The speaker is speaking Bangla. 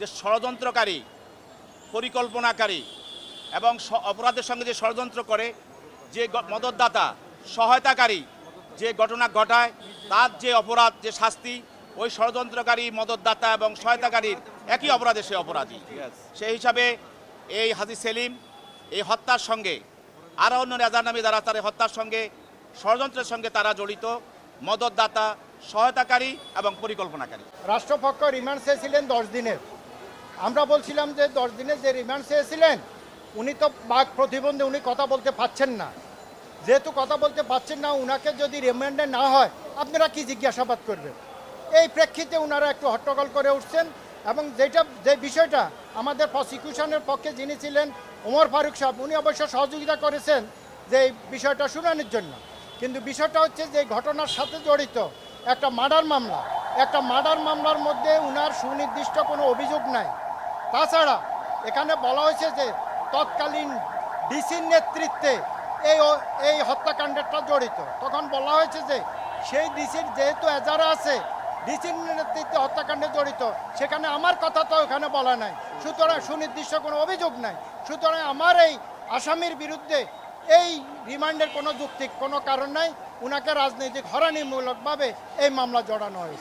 যে ষড়যন্ত্রকারী পরিকল্পনাকারী এবং অপরাধের সঙ্গে যে ষড়যন্ত্র করে যে মদতদাতা সহায়তাকারী যে ঘটনা ঘটায় তার যে অপরাধ যে শাস্তি ওই ষড়যন্ত্রকারী মদতদাতা এবং সহায়তাকারীর একই অপরাধে সে অপরাধী। সেই হিসাবে এই হাজি সেলিম এই হত্যার সঙ্গে আরও অন্য রেজার নামে যারা তার হত্যার সঙ্গে ষড়যন্ত্রের সঙ্গে তারা জড়িত মদতদাতা সহায়তাকারী এবং পরিকল্পনাকারী। রাষ্ট্রপক্ষ রিমান্ড চেয়েছিলেন দশ দিনের। আমরা বলছিলাম যে দশ দিনের যে রিমান্ড চেয়েছিলেন, উনি তো বাক প্রতিবন্ধী, উনি কথা বলতে পাচ্ছেন না। যেহেতু কথা বলতে পাচ্ছেন না, উনাকে যদি রিমান্ডে না হয়, আপনারা কি জিজ্ঞাসাবাদ করবেন? এই প্রেক্ষিতে ওনারা একটু হট্টগোল করে উঠছেন এবং যেটা, যে বিষয়টা আমাদের প্রসিকিউশনের পক্ষে যিনি ছিলেন, ওমর ফারুক সাহেব, উনি অবশ্য সহযোগিতা করেছেন যে এই বিষয়টা শুনানির জন্য। কিন্তু বিষয়টা হচ্ছে যে ঘটনার সাথে জড়িত একটা মার্ডার মামলা। একটা মার্ডার মামলার মধ্যে উনার সুনির্দিষ্ট কোনো অভিযোগ নাই। তাছাড়া এখানে বলা হয়েছে যে তৎকালীন ডিসির নেতৃত্বে এই এই হত্যাকাণ্ডটা জড়িত। তখন বলা হয়েছে যে সেই ডিসির যেহেতু এজারা আছে ডিসির নেতৃত্বে হত্যাকাণ্ডে জড়িত, সেখানে আমার কথা তো ওখানে বলা নাই। সুতরাং সুনির্দিষ্ট কোনো অভিযোগ নাই। সুতরাং আমার এই আসামির বিরুদ্ধে এই রিমান্ডের কোনো যুক্তি, কোনো কারণ নাই। ওনাকে রাজনৈতিক হরানিমূলকভাবে এই মামলা জড়ানো হয়েছে।